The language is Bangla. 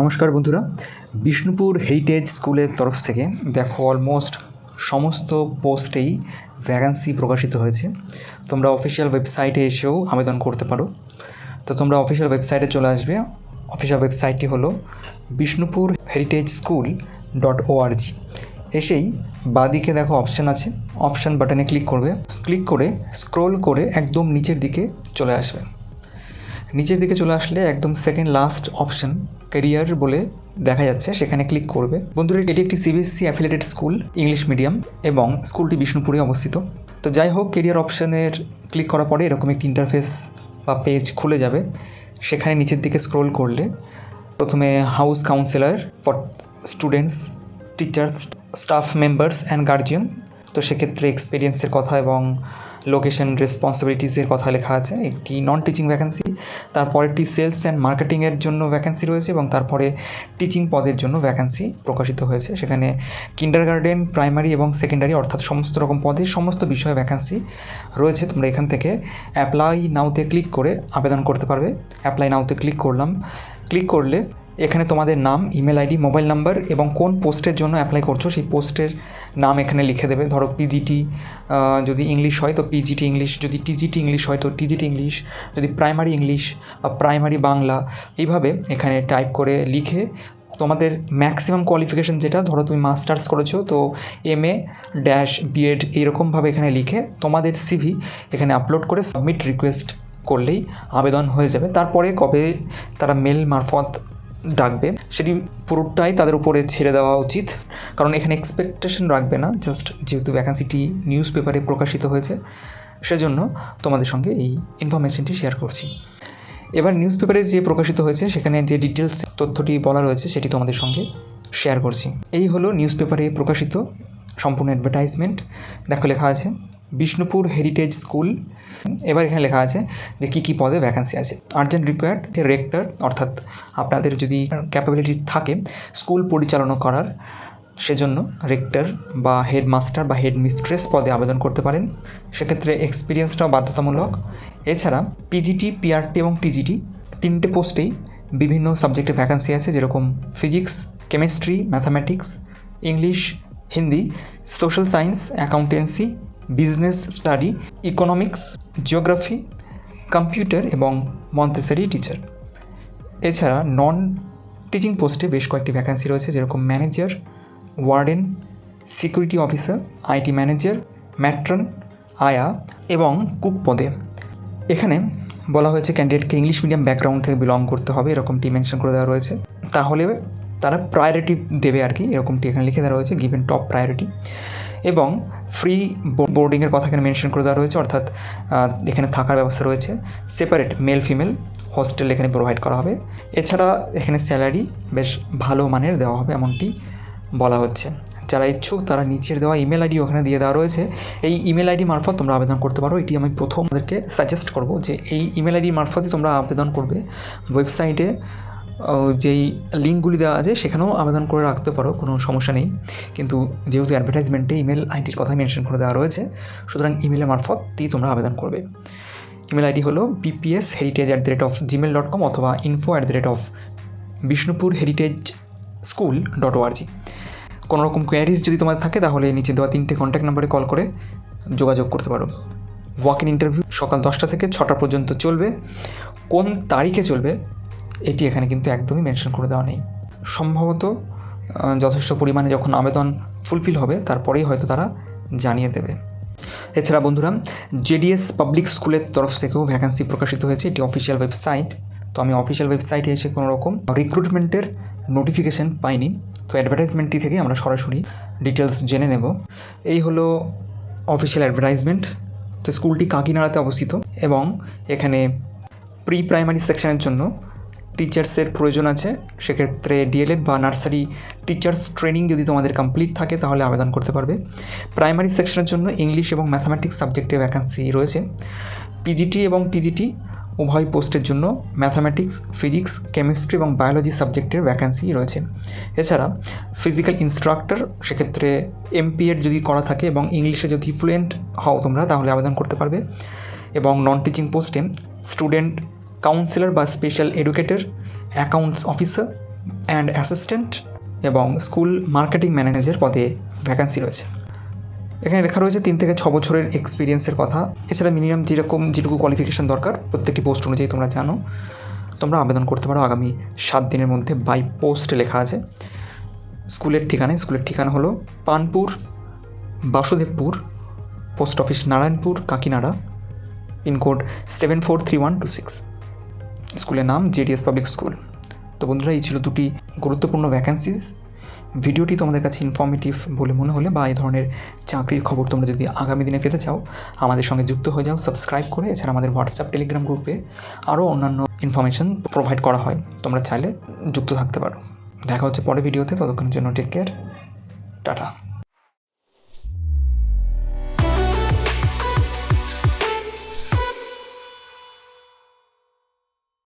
নমস্কার বন্ধুরা, বিষ্ণুপুর হেরিটেজ স্কুলের তরফ থেকে দেখো অলমোস্ট সমস্ত পোস্টেই ভ্যাকান্সি প্রকাশিত হয়েছে। তোমরা অফিসিয়াল ওয়েবসাইটে এসেও আবেদন করতে পারো। তো তোমরা অফিসিয়াল ওয়েবসাইটে চলে আসবে। অফিসিয়াল ওয়েবসাইটটি হলো Bishnupur heritage school dot ORG এসেই বাঁদিকে দেখো অপশান আছে। অপশান বাটনে ক্লিক করবে। ক্লিক করে স্ক্রোল করে একদম নিচের দিকে চলে আসবে। নিচের দিকে চলে আসলে একদম সেকেন্ড লাস্ট অপশন ক্যারিয়ার বলে দেখা যাচ্ছে, সেখানে ক্লিক করবে। বন্ধুরা, এটি একটি CBSE affiliated school English medium এবং স্কুলটি বিষ্ণুপুরে অবস্থিত। তো যাই হোক কেরিয়ার অপশানের ক্লিক করার পরে এরকম একটি ইন্টারফেস বা পেজ খুলে যাবে। সেখানে নিচের দিকে স্ক্রোল করলে প্রথমে house councillor for students teachers staff members and guardian তো সেক্ষেত্রে এক্সপিরিয়েন্সের কথা এবং লোকেশন রেসপন্সিবিলিটিসের কথা লেখা আছে। একটি নন টিচিং ভ্যাকেন্সি তারপরেরটি সেলস অ্যান্ড মার্কেটিংয়ের জন্য ভ্যাকেন্সি রয়েছে এবং তারপরে টিচিং পদের জন্য ভ্যাকেন্সি প্রকাশিত হয়েছে। সেখানে কিন্ডার গার্ডেন প্রাইমারি এবং সেকেন্ডারি অর্থাৎ সমস্ত রকম পদে সমস্ত বিষয়ে ভ্যাকেন্সি রয়েছে। তোমরা এখান থেকে অ্যাপ্লাই নাওতে ক্লিক করে আবেদন করতে পারবে। অ্যাপ্লাই নাওতে ক্লিক করলাম। ক্লিক করলে এখানে তোমাদের নাম ইমেল আইডি মোবাইল নাম্বার এবং কোন পোস্টের জন্য অ্যাপ্লাই করছ, সেই পোস্টের নাম এখানে লিখে দেবে। ধরো পিজিটি যদি ইংলিশ হয়, তো পিজিটি ইংলিশ যদি টিজিটি ইংলিশ হয়, তো টিজিটি ইংলিশ যদি প্রাইমারি ইংলিশ বা প্রাইমারি বাংলা, এইভাবে এখানে টাইপ করে লিখে তোমাদের ম্যাক্সিমাম কোয়ালিফিকেশন যেটা, ধরো তুমি মাস্টার্স করেছ, তো এম এ ড্যাশ বিএড এইরকমভাবে এখানে লিখে তোমাদের সিভি এখানে আপলোড করে সাবমিট রিকোয়েস্ট করলেই আবেদন হয়ে যাবে। তারপরে কবে তারা মেল মারফত ডাকবে, সেটি পুরোটাই তাদের উপরে ছেড়ে দেওয়া উচিত। কারণ এখানে এক্সপেকটেশন রাখবে না জাস্ট যেহেতু ভ্যাকান্সিটি নিউজ পেপারে প্রকাশিত হয়েছে, সেজন্য তোমাদের সঙ্গে এই ইনফরমেশনটি শেয়ার করছি। এবার নিউজ পেপারে যে প্রকাশিত হয়েছে, সেখানে যে ডিটেলস তথ্যটি বলা রয়েছে, সেটি তোমাদের সঙ্গে শেয়ার করছি। এই হলো নিউজ পেপারে প্রকাশিত সম্পূর্ণ অ্যাডভার্টাইজমেন্ট দেখো লেখা আছে বিষ্ণুপুর হেরিটেজ স্কুল এবার এখানে লেখা আছে যে কী কী পদে ভ্যাকান্সি আছে। আর্জেন্ট রিকোয়ার্ড রেক্টর অর্থাৎ আপনাদের যদি ক্যাপাবিলিটি থাকে স্কুল পরিচালনা করার, সেজন্য রেক্টর বা হেডমাস্টার বা হেড মিস্ট্রেস পদে আবেদন করতে পারেন। সেক্ষেত্রে এক্সপিরিয়েন্সটাও বাধ্যতামূলক। এছাড়া পিজিটি পিআরটি এবং টিজিটি তিনটে পোস্টেই বিভিন্ন সাবজেক্টে ভ্যাকান্সি আছে, যেরকম physics chemistry mathematics English Hindi social science accountancy business study economics geography computer এবং মন্তেসারি টিচার এছাড়া নন টিচিং পোস্টে বেশ কয়েকটি ভ্যাকান্সি রয়েছে, যেরকম manager warden security officer IT manager matron আয়া এবং কুক পদে। এখানে বলা হয়েছে ক্যান্ডিডেটকে ইংলিশ মিডিয়াম ব্যাকগ্রাউন্ড থেকে বিলং করতে হবে এরকমটি মেনশন করে দেওয়া রয়েছে। তাহলে তারা প্রায়োরিটি দেবে আর কি, এরকমটি এখানে লিখে দেওয়া রয়েছে গিভেন টপ প্রায়োরিটি এবং ফ্রি বোর্ডিংয়ের কথা এখানে মেনশন করে দেওয়া রয়েছে, অর্থাৎ এখানে থাকার ব্যবস্থা রয়েছে। সেপারেট মেল ফিমেল হোস্টেল এখানে প্রোভাইড করা হবে। এছাড়া এখানে স্যালারি বেশ ভালো মানের দেওয়া হবে এমনটি বলা হচ্ছে। যারা ইচ্ছুক তারা নিচের দেওয়া ইমেল আইডি ওখানে দিয়ে দেওয়া রয়েছে। এই ইমেল আইডি মারফত তোমরা আবেদন করতে পারো। এটি আমি প্রথম তাদেরকে সাজেস্ট করব যে এই ইমেল আইডি মারফতই তোমরা আবেদন করবে। ওয়েবসাইটে যেই লিঙ্কগুলি দেওয়া আছে, সেখানেও আবেদন করে রাখতে পারো, কোনো সমস্যা নেই। কিন্তু যেহেতু অ্যাডভার্টাইজমেন্টে ইমেল আইডির কথা মেনশন করে দেওয়া রয়েছে, সুতরাং ইমেলের মারফতই তোমরা আবেদন করবে। ইমেল আইডি হলো BPS heritage at the rate of Gmail dot com অথবা info at the rate of Bishnupur heritage school dot ORG কোনো রকম কোয়ারিজ যদি তোমাদের থাকে, তাহলে নিচে দেওয়া তিনটে কন্ট্যাক্ট নাম্বারে কল করে যোগাযোগ করতে পারো। ওয়াক ইন ইন্টারভিউ সকাল দশটা থেকে ছটা পর্যন্ত চলবে। কোন তারিখে চলবে? এটি এখানে কিন্তু একদমই মেনশন করে দেওয়া নেই। সম্ভবত যথেষ্ট পরিমাণে যখন আবেদন ফুলফিল হবে, তারপরেই হয়তো তারা জানিয়ে দেবে। এছাড়া বন্ধুরা, জেডিএস পাবলিক স্কুলের তরফ থেকেও ভ্যাকান্সি প্রকাশিত হয়েছে। এটি অফিসিয়াল ওয়েবসাইট তো আমি অফিসিয়াল ওয়েবসাইটে এসে কোনো রকম রিক্রুটমেন্টের নোটিফিকেশন পাইনি। তো অ্যাডভার্টাইজমেন্টটি থেকে আমরা সরাসরি ডিটেলস জেনে নেব। এই হলো অফিসিয়াল অ্যাডভার্টাইজমেন্ট তো স্কুলটি কাকিনাড়াতে অবস্থিত এবং এখানে প্রি প্রাইমারি সেকশনের জন্য টিচার্সের প্রয়োজন আছে, সেক্ষেত্রে ডিএলএড বা নার্সারি টিচার্স ট্রেনিং যদি তোমাদের কমপ্লিট থাকে, তাহলে আবেদন করতে পারবে। প্রাইমারি সেকশনের জন্য ইংলিশ এবং ম্যাথামেটিক্স সাবজেক্টে ভ্যাকান্সি রয়েছে। পিজিটি এবং টিজিটি উভয় পোস্টের জন্য ম্যাথামেটিক্স ফিজিক্স কেমিস্ট্রি এবং বায়োলজি সাবজেক্টের ভ্যাকান্সি রয়েছে। এছাড়া ফিজিক্যাল ইনস্ট্রাক্টর সেক্ষেত্রে এমপিএড যদি করা থাকে এবং ইংলিশে যদি ফ্লুয়েন্ট হও তোমরা, তাহলে আবেদন করতে পারবে। এবং নন টিচিং পোস্টে স্টুডেন্ট কাউন্সিলর বা special educator accounts officer and assistant এবং স্কুল মার্কেটিং ম্যানেজার পদে ভ্যাকান্সি রয়েছে। এখানে লেখা রয়েছে তিন থেকে ছ বছরের এক্সপিরিয়েন্সের কথা। এছাড়া মিনিমাম যেরকম যেটুকু কোয়ালিফিকেশান দরকার, প্রত্যেকটি পোস্ট অনুযায়ী তোমরা জানো। তোমরা আবেদন করতে পারো আগামী সাত দিনের মধ্যে বাই পোস্টে লেখা আছে। স্কুলের ঠিকানায় স্কুলের ঠিকানা হলো Panpur, Basudevpur post office Narayanpur, Kakinara, pincode seven four three one two six স্কুলের নাম জেডিএস পাবলিক স্কুল তো বন্ধুরা, এই ছিল দুটি গুরুত্বপূর্ণ ভ্যাকেন্সিজ ভিডিওটি তোমাদের কাছে ইনফর্মেটিভ বলে মনে হলে বা এই ধরনের চাকরির খবর তোমরা যদি আগামী দিনে পেতে চাও, আমাদের সঙ্গে যুক্ত হয়ে যাও সাবস্ক্রাইব করে, এছাড়া আমাদের হোয়াটসঅ্যাপ টেলিগ্রাম গ্রুপে আরও অন্যান্য ইনফরমেশন প্রোভাইড করা হয়। তোমরা চাইলে যুক্ত থাকতে পারো। দেখা হচ্ছে পরে ভিডিওতে, ততক্ষণের জন্য টেক কেয়ার টাটা।